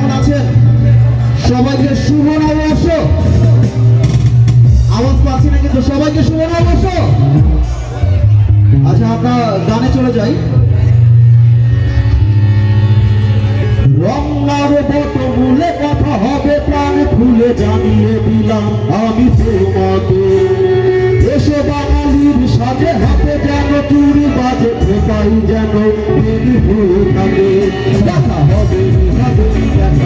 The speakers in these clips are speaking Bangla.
কেমন আছেন? সবাইকে শুভ নববর্ষ। আওয়াজ পাচ্ছি না কিন্তু সবাইকে শুভ নববর্ষ। আচ্ছা আমরা গানে চলে যাই। মূলে কথা হবে, প্রাণ ফুলে জানিয়ে দিলাম আমি তোমাকে। এসে বাঙালির সাজে, হাতে যেন চুরি বাজে যেন থাকে। দেখা হবে।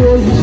Lord.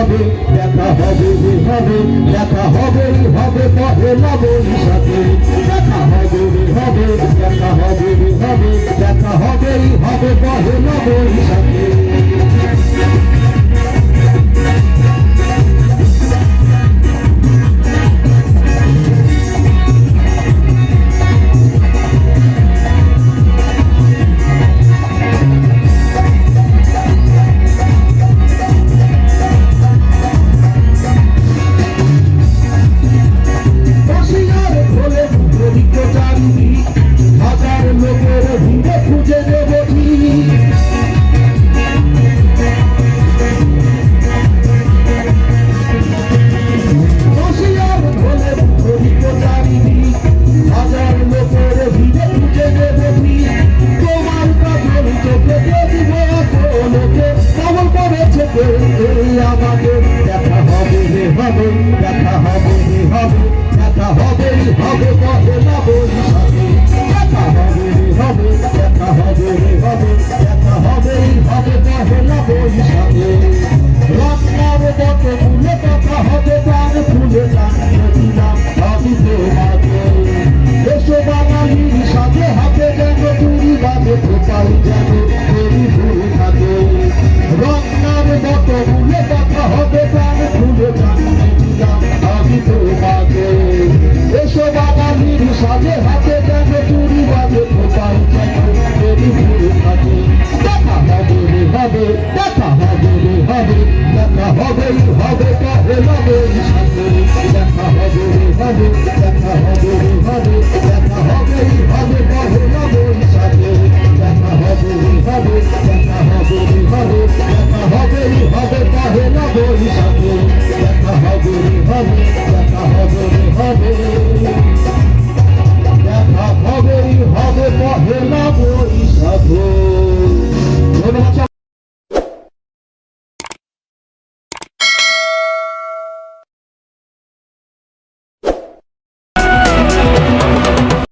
হবে দেখা হবে হবে দেখা হবে হবে পরে নবীর সাথে। day.